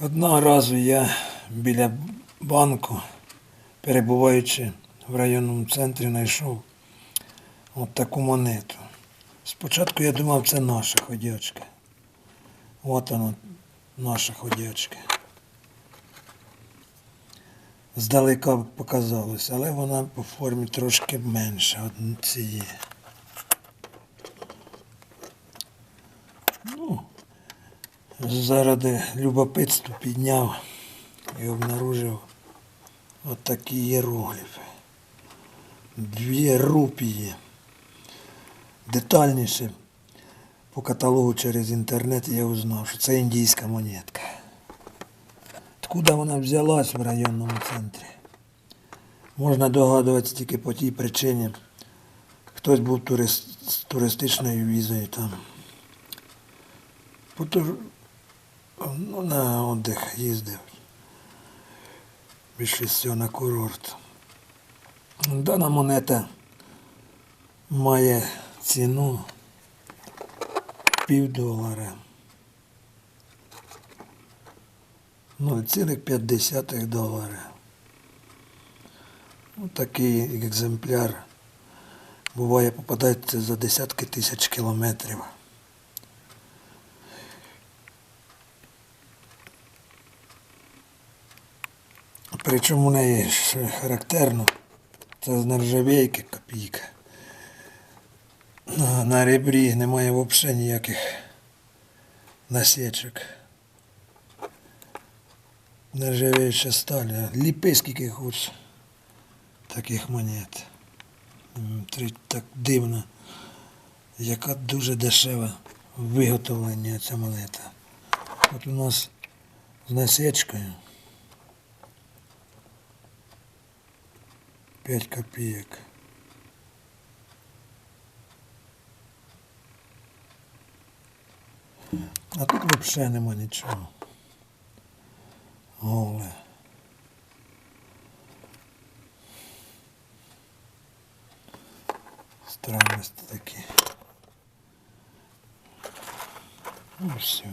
Одного разу я біля банку, перебуваючи в районному центрі, знайшов от таку монету. Спочатку я думав, це наша ходячка. От вона, наша ходячка. Здалека показалось, але вона по формі трошки менша від цієї. Ну, заради любопитства підняв і обнаружив от такі єрогліфи. Дві рупії. Детальніше по каталогу через інтернет я узнав, що це індійська монетка. Откуда вона взялась в районному центрі? Можна догадуватися тільки по тій причині. Хтось був турист, з туристичною візою там. Ну, на отдих їздив. Більше всього на курорт. Дана монета має ціну пів долара. 0,5 долара. Ну, такий екземпляр буває попадається за десятки тисяч кілометрів. Причому в неї ж характерно, це з нержавійки копійка. На, ребрі немає взагалі ніяких насічок. Нержавіюча сталь. Ліпи скільки хочеш таких монет. Так дивно, яка дуже дешева виготовлення ця монета. От у нас з насічкою 5 копійок. А тут взагалі нема нічого. Голе. Странності такі. Ну все.